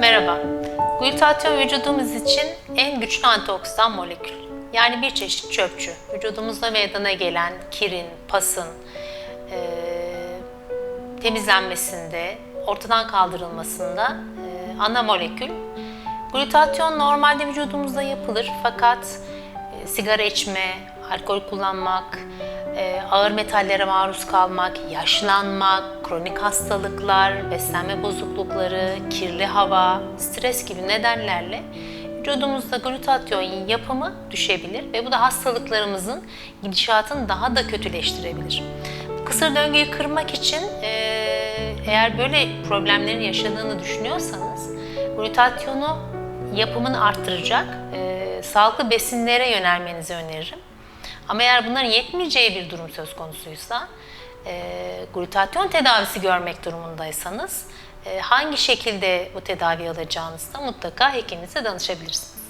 Merhaba. Glutatyon vücudumuz için en güçlü antioksidan molekül. Yani bir çeşit çöpçü. Vücudumuzda meydana gelen kirin, pasın eee, temizlenmesinde, ortadan kaldırılmasında eee, ana molekül. Glutatyon normalde vücudumuzda yapılır fakat e, sigara içme, alkol kullanmak, e, ağır metallere maruz kalmak, yaşlanmak, kronik hastalıklar, beslenme bozuklukları, kirli hava, stres gibi nedenlerle vücudumuzda glutatyon yapımı düşebilir ve bu da hastalıklarımızın gidişatını daha da kötüleştirebilir. Bu kısır döngüyü kırmak için e, eğer böyle problemlerin yaşadığını düşünüyorsanız glutatyonu yapımını arttıracak e, sağlıklı besinlere yönelmenizi öneririm. Ama eğer bunların yetmeyeceği bir durum söz konusuysa, e, glutatyon tedavisi görmek durumundaysanız, e, hangi şekilde bu tedavi alacağınızda mutlaka hekiminize danışabilirsiniz.